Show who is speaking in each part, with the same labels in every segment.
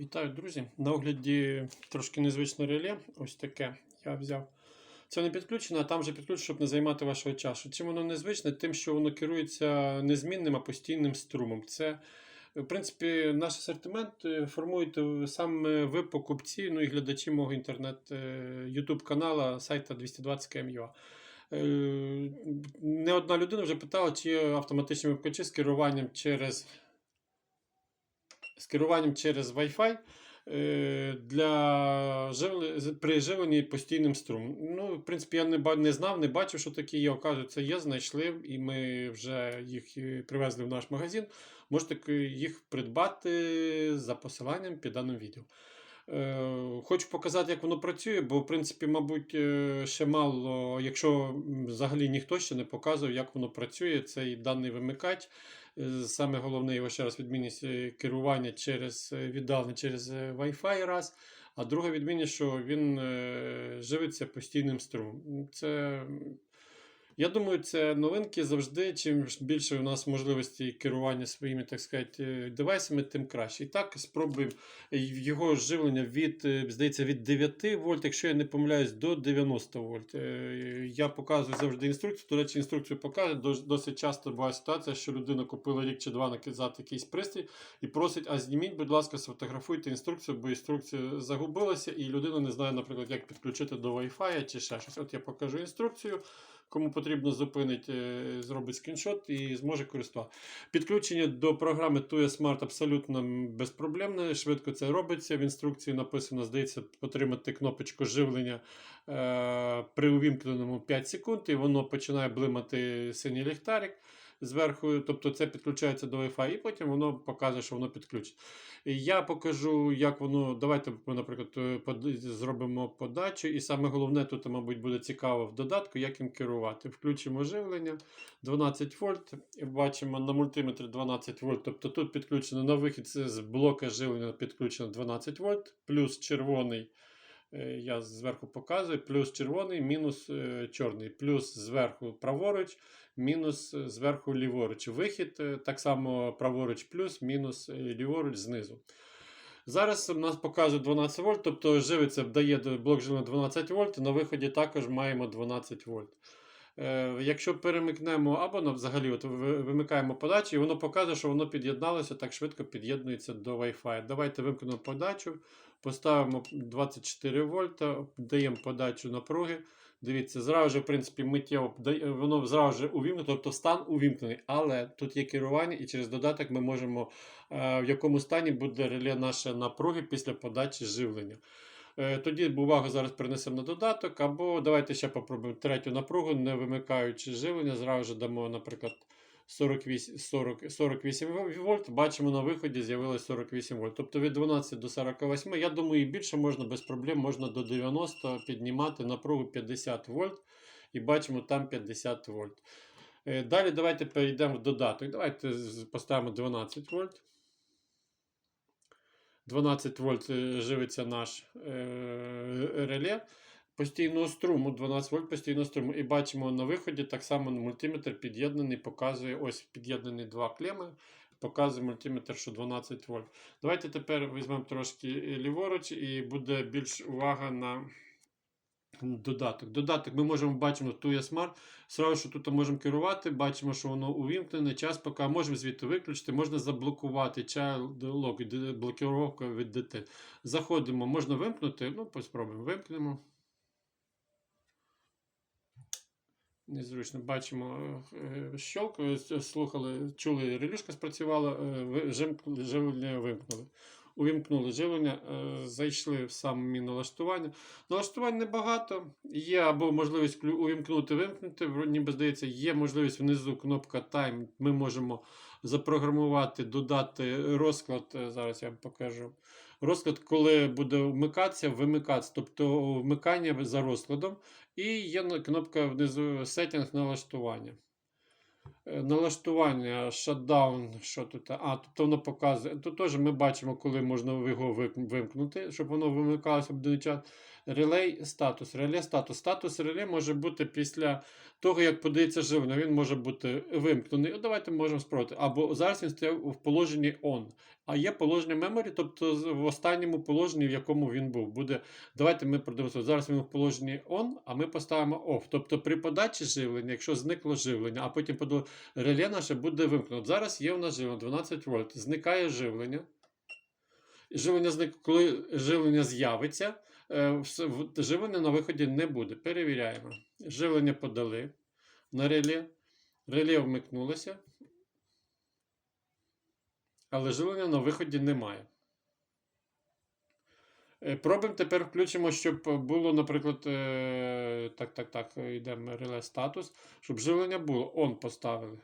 Speaker 1: Вітаю, друзі! На огляді трошки незвичне реле. Ось таке я взяв. Це не підключено, а там вже підключено, щоб не займати вашого часу. Чим воно незвичне? Тим, що воно керується незмінним, а постійним струмом. Це, в принципі, наш асортимент е, формуєте саме ви покупці, ну і глядачі мого інтернет YouTube канала сайта 220 km.ua. Е, Не одна людина вже питала, чи є автоматичні вимикачі з керуванням через з керуванням через Wi-Fi е, для при постійним струмом. Ну, в принципі, я не, не знав, не бачив, що такі є. Оказується, є, знайшли, і ми вже їх е, привезли в наш магазин. Можете їх придбати за посиланням під даним відео. Е, Хочу показати, як воно працює, бо, в принципі, мабуть, е, ще мало, якщо взагалі ніхто ще не показував, як воно працює, цей даний вимикач. Е, Саме головне його ще раз відмінність керування через е, віддалення через Wi-Fi раз. А друга відмінність, що він живиться постійним струмом. Це, я думаю, це новинки завжди. Чим більше у нас можливості керування своїми, так сказати, е, девайсами, тим краще. І так, спробуємо його живлення від, е, здається, від 9 вольт, якщо я не помиляюсь, до 90 вольт. Е, Я показую завжди інструкцію. До речі, інструкцію показую. Досить часто буває ситуація, що людина купила рік чи два наказати якийсь пристрій і просить, а зніміть, будь ласка, сфотографуйте інструкцію, бо інструкція загубилася, і людина не знає, наприклад, як підключити до Wi-Fi чи ще щось. От я покажу інструкцію. Кому потрібно зупинить, е, зробить скріншот і зможе користуватися. Підключення до програми Tuya Smart абсолютно безпроблемне. Швидко це робиться. В інструкції написано, здається, отримати кнопочку живлення е, при увімкненому 5 секунд, і воно починає блимати синій ліхтарик зверху. Тобто це підключається до Wi-Fi, і потім воно показує, що воно підключить. Я покажу, як воно. Давайте, ми, наприклад, е, зробимо подачу. І саме головне тут, мабуть, буде цікаво в додатку, як їм керувати. Включимо живлення 12 вольт. Бачимо на мультиметрі 12 вольт. Тобто тут підключено на вихід з блока живлення підключено 12 вольт, плюс червоний. Е, Я зверху показую, плюс червоний, мінус е, чорний, плюс зверху праворуч, мінус е, зверху ліворуч. Вихід так само праворуч плюс, мінус ліворуч знизу. Зараз у нас показує 12 вольт, тобто живиться, дає блок живлення 12 вольт, на виході також маємо 12 вольт. Е, якщо перемикнемо або ну, взагалі от вимикаємо подачу, і воно показує, що воно під'єдналося, так швидко під'єднується до Wi-Fi. Давайте вимкнемо подачу, поставимо 24 вольта, даємо подачу напруги. Дивіться, зразу ж, в принципі, миттєво воно зразу ж увімкнено, тобто стан увімкнений, але тут є керування, і через додаток ми можемо, е, в якому стані буде реле нашої напруги після подачі живлення. Е, Тоді увагу зараз перенесемо на додаток, або давайте ще попробуємо третю напругу, не вимикаючи живлення. Зразу дамо, наприклад, 48, 40, 48 вольт. Бачимо, на виході з'явилось 48 вольт. Тобто від 12 до 48. Я думаю, і більше можна без проблем, можна до 90 піднімати напругу 50 вольт. І бачимо там 50 вольт. Е, Далі давайте перейдемо в додаток. Давайте поставимо 12 вольт. 12 вольт е, живиться наш е, реле постійного струму, 12 вольт постійного струму. І бачимо на виході так само мультиметр під'єднаний, показує ось під'єднані два клеми. Показує мультиметр, що 12 вольт. Давайте тепер візьмемо трошки ліворуч, і буде більш увага на додаток. Додаток ми можемо бачимо TUE Smart. Сразу, що тут можемо керувати, бачимо, що воно увімкнене, час поки можемо звідти виключити, можна заблокувати child lock, блокировка від дитини. Заходимо, можна вимкнути, ну, спробуємо, вимкнемо. Незручно бачимо е, щелк, е, слухали, чули, релюшка спрацювала, е, ви- вимкнули. Увімкнули живлення, е, зайшли в самі налаштування. Налаштувань небагато. Є або можливість увімкнути, вимкнути. Ніби здається, є можливість внизу кнопка Time. Ми можемо запрограмувати, додати розклад. е, Зараз я вам покажу. Розклад, коли буде вмикатися, вимикатися, тобто вмикання за розкладом. І є кнопка внизу Setting налаштування. Е, Налаштування, шатдаун, що тут? А, тобто воно показує. Тут теж ми бачимо, коли можна його вимкнути, щоб воно вимикалося один час. Релей статус. Реле статус. Статус реле може бути після того, як подається живлення. Він може бути вимкнений. От Давайте можемо спробувати. Або зараз він стояв в положенні on. А є положення memory, тобто в останньому положенні, в якому він був. Буде. Давайте ми продемонструємо. Зараз він в положенні on, а ми поставимо off. Тобто при подачі живлення, якщо зникло живлення, а потім подо... реле наше буде вимкнено. От Зараз є у нас живлення 12 вольт. Зникає живлення. Живлення зник... Коли живлення з'явиться, е, живлення на виході не буде. Перевіряємо. Живлення подали на реле. Реле вмикнулося. Але живлення на виході немає. Е, Пробуємо тепер включимо, щоб було, наприклад, е, так, так, так, йдемо реле статус, щоб живлення було. On поставили.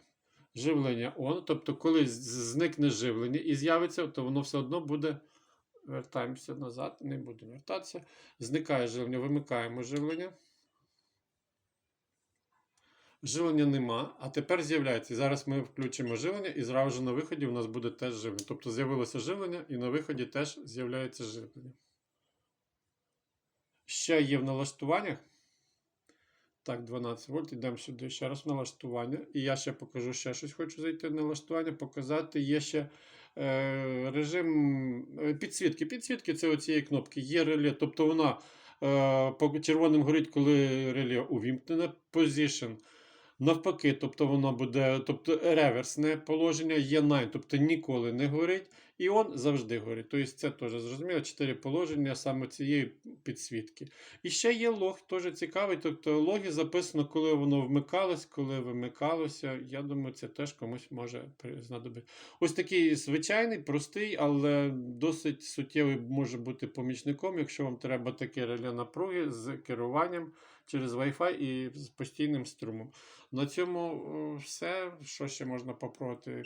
Speaker 1: Живлення on. Тобто, коли зникне живлення і з'явиться, то воно все одно буде. Вертаємося назад, не будемо вертатися. Зникає живлення, вимикаємо живлення. Живлення нема, а тепер з'являється. Зараз ми включимо живлення, і зразу на виході у нас буде теж живлення. Тобто з'явилося живлення, і на виході теж з'являється живлення. Ще є в налаштуваннях. Так, 12 вольт. Йдемо сюди ще раз в налаштування. І я ще покажу ще щось. Хочу зайти в налаштування, показати. Є ще е, режим е, підсвітки. Підсвітки це оцієї кнопки. Є реле, тобто вона е, по червоним горить, коли реле увімкнене. Position. Навпаки, тобто воно буде, тобто реверсне положення є 9, тобто ніколи не горить, і он завжди горить. Тобто це теж зрозуміло, 4 положення саме цієї підсвітки. І ще є лог, теж цікавий. Тобто логі записано, коли воно вмикалось, коли вимикалося. Я думаю, це теж комусь може знадобити. Ось такий звичайний, простий, але досить суттєвий може бути помічником, якщо вам треба таке реле напруги з керуванням через Wi-Fi і з постійним струмом. На цьому е, все. Що ще можна попробувати?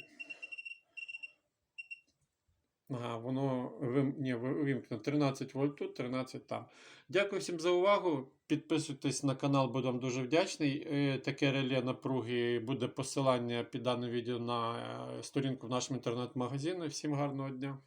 Speaker 1: Ага, воно вим... Ні, ви- вимкнено 13 вольт тут, 13 там. Дякую всім за увагу. Підписуйтесь на канал, буду вам дуже вдячний. Е, Таке реле напруги буде посилання під даним відео на е, сторінку в нашому інтернет-магазині. Всім гарного дня!